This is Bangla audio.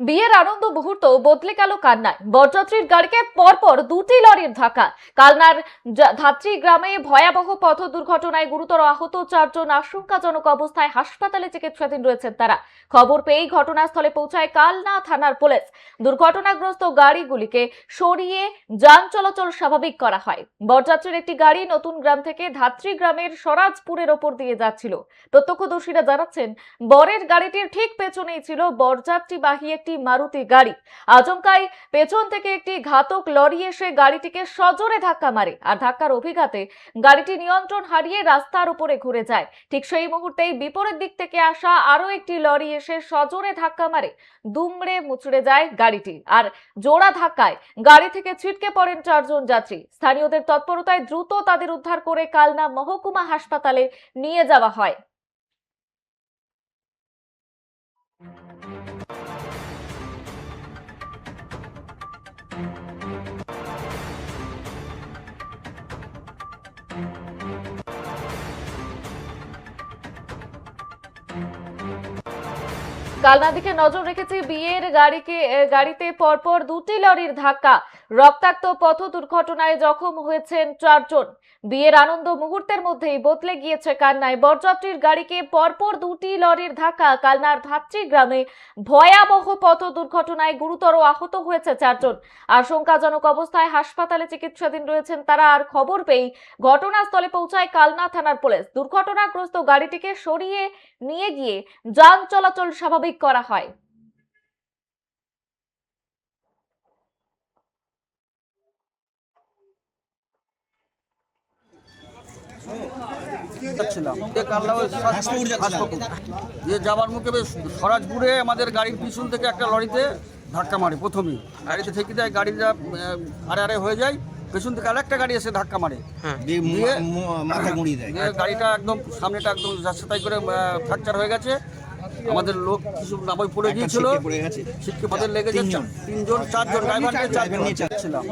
বিয়ের আনন্দ মুহূর্ত বদলে গেল কান্নায়। বরযাত্রীর গাড়িকে পরপর দুটি লরির ধাক্কা। কালনার ধাত্রী গ্রামে ভয়াবহ পথ দুর্ঘটনায় গুরুতর আহত চারজন আশঙ্কাজনক অবস্থায় হাসপাতালে চিকিৎসাধীন রয়েছেন তারা। খবর পেয়েই ঘটনাস্থলে পৌঁছায় কালনা থানার পুলিশ। দুর্ঘটনাগ্রস্ত গাড়িগুলিকে সরিয়ে যান চলাচল স্বাভাবিক করা হয়। বরযাত্রীর একটি গাড়ি নতুন গ্রাম থেকে ধাত্রী গ্রামের স্বরাজপুরের ওপর দিয়ে যাচ্ছিল। প্রত্যক্ষদর্শীরা জানাচ্ছেন, বরের গাড়িটির ঠিক পেছনেই ছিল বরযাত্রীবাহী একটি মারুতি গাড়ি। আচমকাই পেছন থেকে একটি ঘাতক লরি এসে গাড়িটিকে সজোরে ধাক্কা মারে আর ধাক্কার অভিঘাতে গাড়িটি নিয়ন্ত্রণ হারিয়ে রাস্তার উপরে ঘুরে যায়। ঠিক সেই মুহূর্তেই বিপরীত দিক থেকে আসা আরও একটি লরি এসে সজোরে ধাক্কা মারে। দুমড়ে মুচড়ে যায় গাড়িটি আর জোড়া ধাক্কায় গাড়ি থেকে ছিটকে পড়েন চারজন যাত্রী। স্থানীয়দের তৎপরতায় দ্রুত তাদের উদ্ধার করে কালনা মহকুমা হাসপাতালে নিয়ে যাওয়া হয়। কালনা দিকে নজর রেখেছি বিয়ের গাড়িকে গাড়িতে পরপর দুটি লরির ধাক্কা। রক্তাক্ত পথ দুর্ঘটনায় জখম হয়েছেন চারজন। বিয়ের আনন্দ মুহূর্তের মধ্যেই বদলে গিয়েছে কান্নায়। বরযাত্রীর গাড়িকে পরপর দুটি লরির ধাক্কা কালনার ধাত্রী গ্রামে ভয়াবহ পথ দুর্ঘটনায় গুরুতর আহত হয়েছে চারজন। আশঙ্কাজনক অবস্থায় হাসপাতালে চিকিৎসাধীন রয়েছেন তারা। আর খবর পেয়েই ঘটনাস্থলে পৌঁছায় কালনা থানার পুলিশ। দুর্ঘটনাগ্রস্ত গাড়িটিকে সরিয়ে নিয়ে গিয়ে যান চলাচল স্বাভাবিক করা হয়। যাচ্ছিলাম। হাসপাতাল যাওয়ার মুখে বেশ স্বরাজপুরে আমাদের গাড়ির পিছন থেকে একটা লরিতে ধাক্কা মারে প্রথমেই। গাড়িতে থেকে যায় গাড়িটা আড়ে আড়ে হয়ে যায় পেছন থেকে আরেকটা গাড়ি এসে ধাক্কা মারে। দিয়ে দিয়ে- দেয়। দিয়ে গাড়িটা একদম সামনেটা একদম যাচ্ছে তাই করে ফ্র্যাকচার হয়ে গেছে। আমাদের লোক কিছু নামাই পড়ে গিয়েছিল। ছিটকে পথে লেগেছে তিনজন। চারজন ড্রাইভার নিয়ে চারজন নিয়ে যাচ্ছিলাম।